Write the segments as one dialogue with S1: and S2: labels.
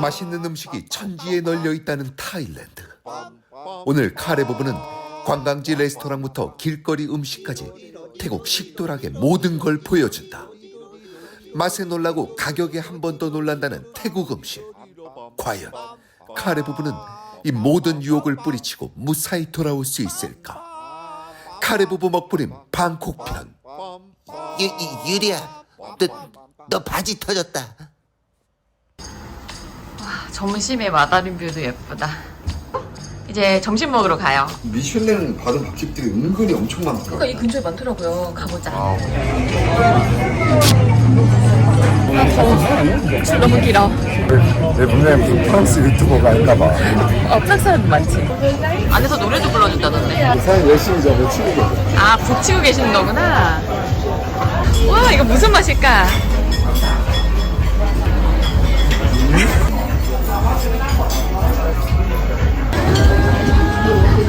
S1: 맛있는 음식이 천지에 널려 있다는 타일랜드. 오늘 카레 부부는 관광지 레스토랑부터 길거리 음식까지 태국 식도락의 모든 걸 보여준다. 맛에 놀라고 가격에 한 번 더 놀란다는 태국 음식. 과연 카레 부부는 이 모든 유혹을 뿌리치고 무사히 돌아올 수 있을까? 카레 부부 먹부림 방콕 편.
S2: 유, 유, 유리야, 너, 너 바지 터졌다.
S3: 점심에 마다린 뷰도 예쁘다. 이제 점심 먹으러 가요.
S4: 미슐랭 받은 밥집들이 은근히 엄청 많더라고요.
S3: 그러니까 이 근처에 많더라고요. 가보자.
S4: 아,
S3: 너무 길어.
S4: 내 분명히 무슨 프랑스 유튜버가 아닌가 봐.
S3: 어, 프랑스 사람도 많지. 안에서 노래도 불러준다던데.
S4: 사장님 열심히 저거 치고 계세요.
S3: 아, 북치고 계시는 거구나. 와, 이거 무슨 맛일까?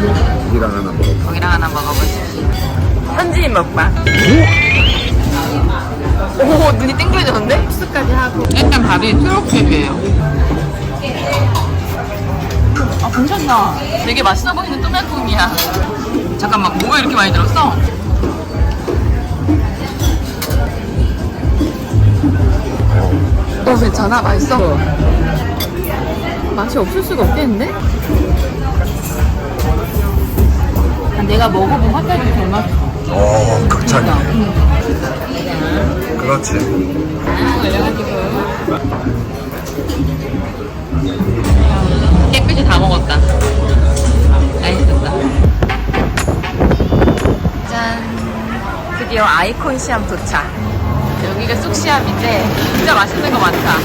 S4: 고기랑 하나 먹어.
S3: 거기랑 하나 먹어보지. 현지인 먹방. 오, 눈이 땡그려졌는데? 수까지 하고. 일단 밥이 트로켓이에요. 아, 괜찮다. 되게 맛있어 보이는 또미야꿍이야. 잠깐만, 뭐가 이렇게 많이 들었어? 어, 괜찮아? 맛있어? 맛이 없을 수가 없겠는데? 내가 먹어본 화살이 제일 맛있어.
S4: 어, 극찬이네. 그렇지.
S3: 깨끗이 다 먹었다. 맛있었다. 짠. 드디어 아이콘 시암 도착. 여기가 쑥 시암인데 진짜 맛있는 거 많다.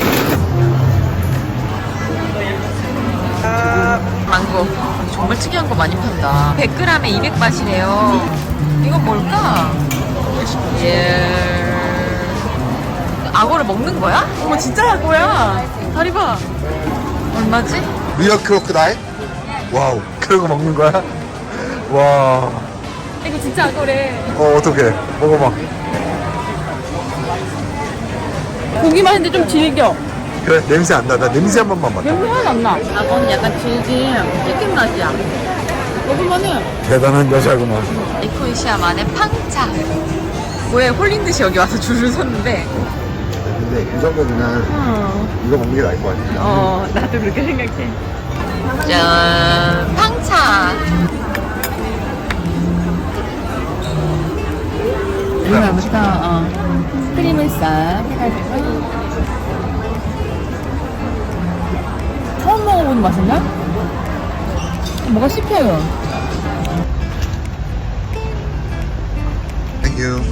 S3: 망고. 정말 특이한 거 많이 판다. 100g에 200바트래요. 이건 뭘까? 예. 악어를 먹는 거야? 어머 진짜 악어야. 다리 봐. 얼마지?
S4: 리얼 크로크다일? 와우, 거 먹는 거야? 와,
S3: 이거 진짜 악어래.
S4: 어, 어떡해. 먹어봐.
S3: 고기만 했는데 좀 질겨.
S4: 그래, 냄새 안 나. 나 냄새 한 번만 맡아.
S3: 냄새 하나도 안 나. 악어는 약간 질긴 치킨 맛이야. 먹으면은
S4: 대단한 여자구나.
S3: 이콘시아만의 팡차. 뭐에 홀린 듯이 여기 와서 줄을 섰는데.
S4: 근데 그 정도면 이거 먹는 게 나을 거 아니야?
S3: 어, 나도 그렇게 생각해. 짠, 팡차. 이거부터 어, 크림을 싹 해가지고. 먹어보는 맛인가? 뭐가 씹혀요.
S4: 땡큐.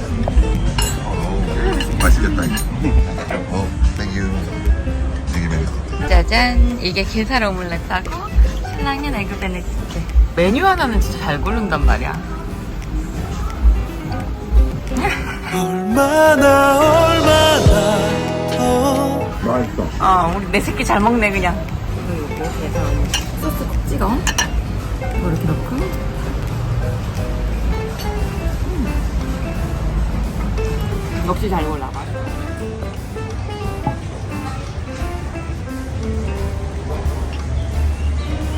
S4: 맛있겠다, 이거. 어, 땡큐. 되게 매력.
S3: 짜잔 이게 게살 오믈렛하고 신랑은 에그 베네디트 메뉴 하나는 진짜 잘 고른단 말이야
S4: 맛있어.
S3: 어 우리 내 새끼 잘 먹네 그냥 게살 오믈렛 소스 콕 찍어 이거 이렇게 넣고 음. 역시 잘 골라봐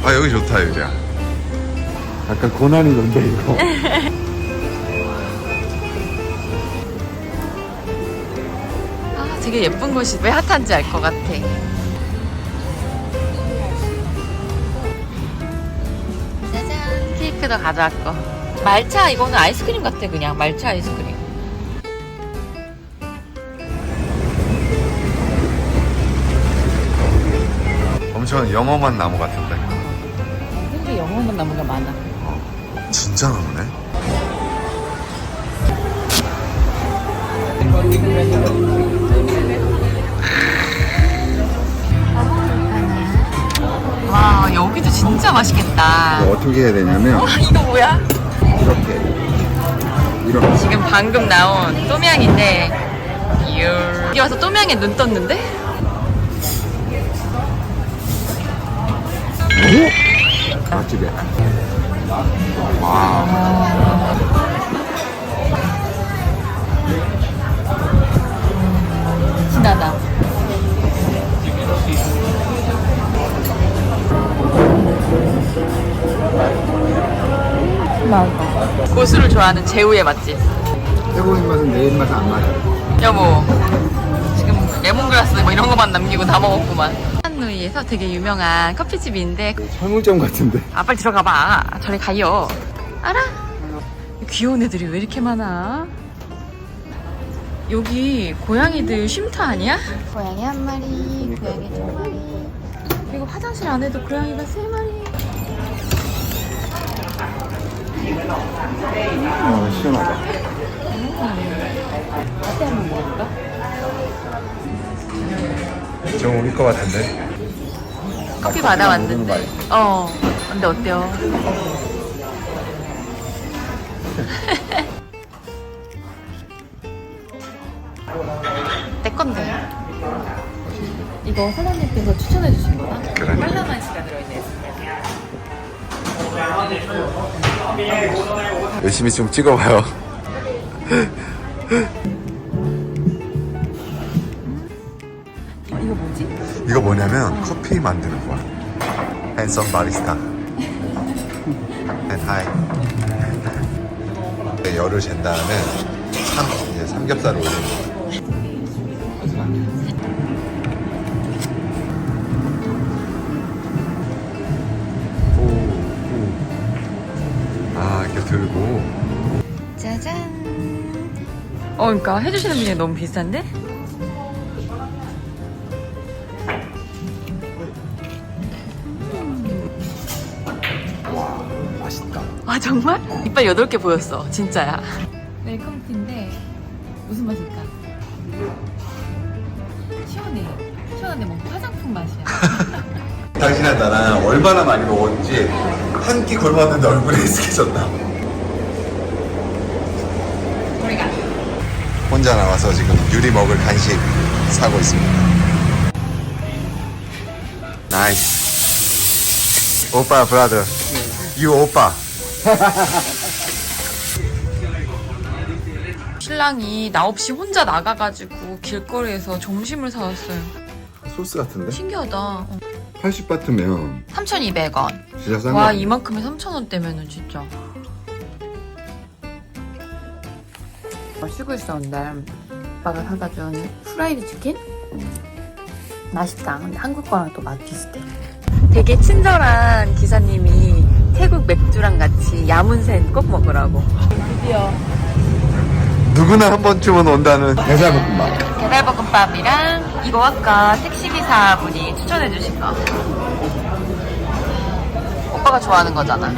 S4: 아, 여기 좋다, 유리야. 약간 고난이 논데, 이거.
S3: 아 되게 예쁜 곳이 왜 핫한지 알 것 같아 케이크도 가져왔고 말차 이거는 아이스크림 같아 그냥. 말차 아이스크림.
S4: 엄청 영험한 나무 같은데.
S3: 근데 영어만 나무가 많아.
S4: 진짜 나무네.
S3: 와 여기도 진짜 맛있겠다
S4: 어떻게 해야 되냐면,
S3: 와 이거 뭐야?
S4: 이렇게. 이렇게.
S3: 지금 방금 나온 또미양인데 유 여기 와서 또미양에 눈 떴는데?
S4: 맛집에. 와.
S3: 진하다 고수를 좋아하는 재우의 맛집.
S4: 태국 입맛은 내 입맛은 안 맞아.
S3: 여보, 지금 레몬그라스 뭐 이런 거만 남기고 다 먹었구만. 한누이에서 되게 유명한 커피집인데
S4: 설문점 같은데.
S3: 아 빨리 들어가봐. 저리 가요. 알아? 귀여운 애들이 왜 이렇게 많아? 여기 고양이들 쉼터 아니야? 고양이 한 마리, 고양이 두 마리. 그리고 화장실 안에도 고양이가 세 마리.
S4: 어, 시원하다.
S3: 라떼 한번 먹어볼까?
S4: 좀 우리 거 같은데.
S3: 커피 받아왔는데. 어. 근데 어때요? 내 건데. 이거 사장님께서 추천해 주신 거다?
S4: 그래.
S3: 들어있네.
S4: 열심히 좀 찍어봐요.
S3: 어, 이거 뭐지?
S4: 이거 뭐냐면 커피 만드는 거야. 핸섬 바리스타. 앤 하이. 네, 열을 잰 다음에 삼, 이제 삼겹살을 올리는 거야.
S3: 어, 그러니까 해주시는 분이 너무 비슷한데?
S4: 맛있다.
S3: 아 정말? 이빨 8개 보였어 진짜야 웰컴티인데 무슨 맛일까? 시원해 시원한데 뭐 화장품 맛이야
S4: 당신은 나랑 얼마나 많이 먹었는지 한 끼 걸었는데 얼굴에 익숙해졌나? 혼자 나와서 지금 유리 먹을 간식 사고 있습니다. 나이스. 오빠 브라더. 유 오빠.
S3: 신랑이 나 없이 혼자 나가가지고 길거리에서 점심을 사왔어요
S4: 소스 같은데?
S3: 신기하다 어.
S4: 80바트면
S3: 3,200원
S4: 진짜
S3: 싼와
S4: 거.
S3: 이만큼에 3,000원대면은 진짜 쉬고 있었는데. 오빠가 사다 준 프라이드 치킨? 맛있다. 근데 한국 거랑 또 맛 비슷해. 되게 친절한 기사님이 태국 맥주랑 같이 야문센 꼭 먹으라고. 드디어.
S4: 누구나 한 번쯤은 온다는 대사볶음밥.
S3: 게살볶음밥이랑 이거 아까 택시기사분이 추천해 주신 거. 오빠가 좋아하는 거잖아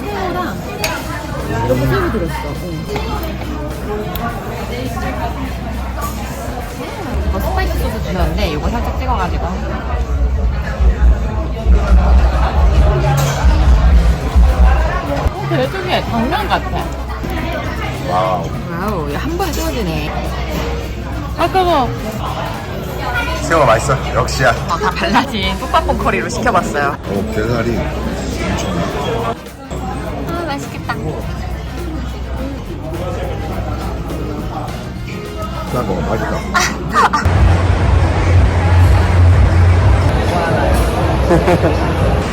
S3: 새우랑 이렇게 새우 들었어 이거 스파이시 소스 주셨는데 이거 살짝 찍어가지고 어, 되게 특이해 당면 같아
S4: 와우.
S3: 와우, 한 번에 떨어지네. 아, 뜨거.
S4: 새우가 맛있어. 역시야.
S3: 어, 다 발라진 뽀빠뽕 커리로 시켜봤어요.
S4: 어, 대살이
S3: 아, 맛있겠다.
S4: 싸고 맛있다.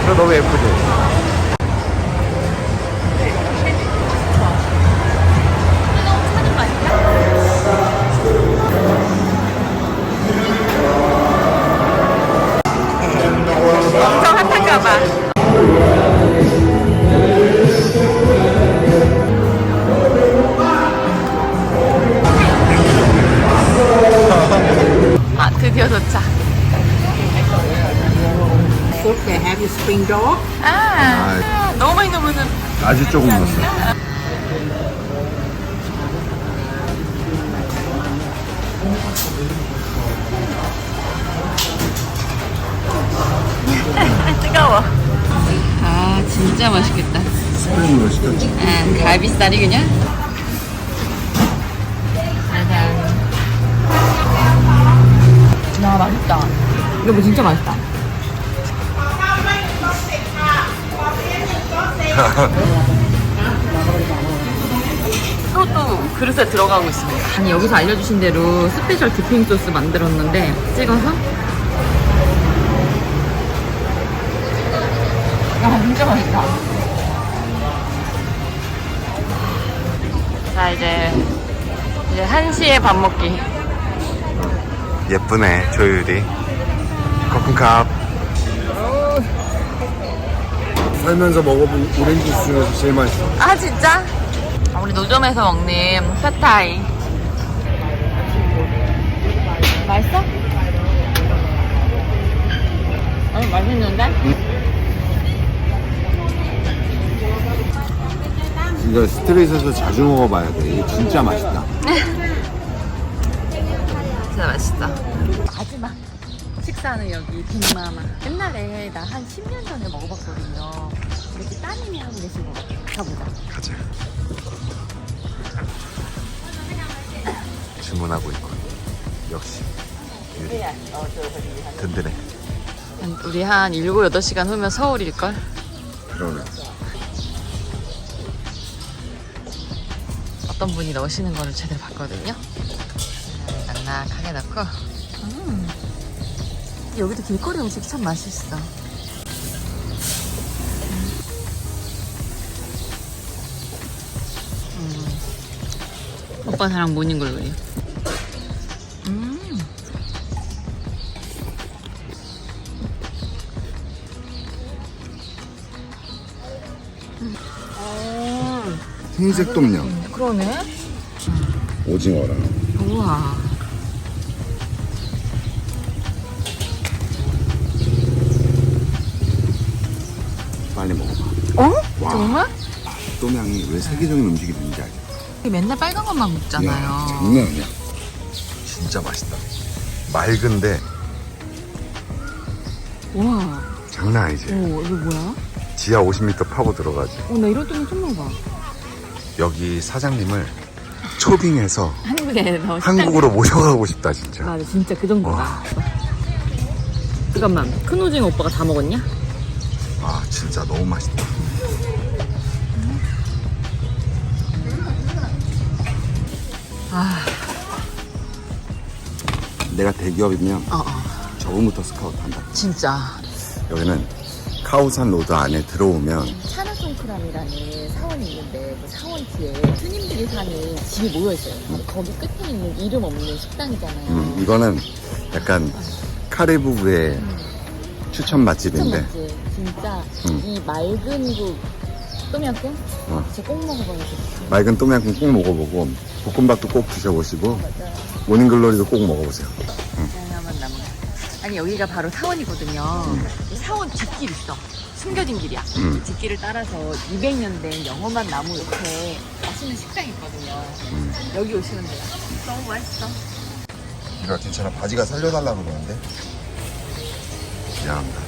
S4: 너 너무 예쁘지? 아주 조금 넣었어.
S3: 뜨거워. 아, 진짜 맛있겠다.
S4: 스프링으로 시켰지.
S3: 아, 갈비살이 그냥. 짜잔. 야, 맛있다. 이거 뭐 진짜 맛있다. 또또 그릇에 들어가고 있습니다. 아니 여기서 알려주신 대로 스페셜 디핑 소스 만들었는데 찍어서 야 진짜 맛있다. 자 이제 이제 1 시에 밥 먹기.
S4: 예쁘네 조율이. 커큰컵
S5: 살면서 먹어본 오렌지 주스 중에서 제일 맛있어.
S3: 아 진짜? 아, 우리 노점에서 먹는 페타이 맛있어? 아니 맛있는데?
S5: 이거 스트레이트에서 자주 먹어봐야 돼. 이게 진짜 맛있다.
S3: 진짜 맛있다 마지막 식 사는 여기 빅마마. 옛날에 나 한 10년 전에 먹어봤거든요. 이렇게 따님이 하고 계신 것 같아 가보자.
S4: 가자. 주문하고 있고. 역시. 유리. 든든해.
S3: 우리 한 7, 8시간 후면 서울일걸?
S5: 그러네.
S3: 어떤 분이 넣으시는 거를 제대로 봤거든요. 낙낙하게 넣고. 음. 여기도 길거리 음식 참 맛있어. 음. 오빠 사랑 모닝글로리. 음. 음.
S5: 흰색 똠양,
S3: 그러네.
S5: 오징어랑.
S3: 우와.
S5: 빨리 먹어봐.
S3: 어?
S5: 와.
S3: 정말?
S5: 똠양이 왜 세계적인 음식이 됐는지 알겠어.
S3: 맨날 빨간 것만 먹잖아요.
S5: 야, 장난 아니야.
S4: 진짜 맛있다 맑은데
S3: 우와.
S4: 장난 아니지
S3: 오, 이거 뭐야?
S4: 지하 50m 파고 들어가지
S3: 어, 나 이런 똥 처음 먹어봐.
S4: 여기 사장님을 초빙해서
S3: 한국에.
S4: 한국으로 모셔가고 싶다 진짜
S3: 맞아, 진짜 그 정도다.
S4: 와.
S3: 잠깐만, 큰 오징어 오빠가 다 먹었냐?
S4: 아 진짜 너무 맛있다
S3: 아,
S5: 내가 대기업이면
S3: 어, 어.
S5: 저번부터 스카우트 한다.
S3: 진짜.
S5: 여기는 카오산 로드 안에 들어오면
S3: 차나송크람이라는 사원이 있는데 그 사원 뒤에 스님들이 사는 집이 모여있어요. 거기 끝에 있는 이름 없는 식당이잖아요.
S5: 음, 이거는 약간 카레부부의 추천 맛집인데
S3: 맞지? 진짜
S5: 음.
S3: 이 맑은 국 똠양꿍?
S5: 어.
S3: 진짜 꼭 먹어봐야 돼.
S5: 맑은 똠양꿍 꼭 먹어보고 볶음밥도 꼭 드셔보시고 맞아요. 모닝글로리도 꼭 먹어보세요.
S3: 아니 여기가 바로 사원이거든요. 음. 사원 뒷길 있어. 숨겨진 길이야.
S5: 음.
S3: 그 뒷길을 따라서 200년 된 영험한 나무 옆에 맛있는 식당이 있거든요. 음. 여기 오시면 돼요. 너무 맛있어.
S4: 이거 괜찮아. 바지가 살려달라고 그러는데. 미안합니다.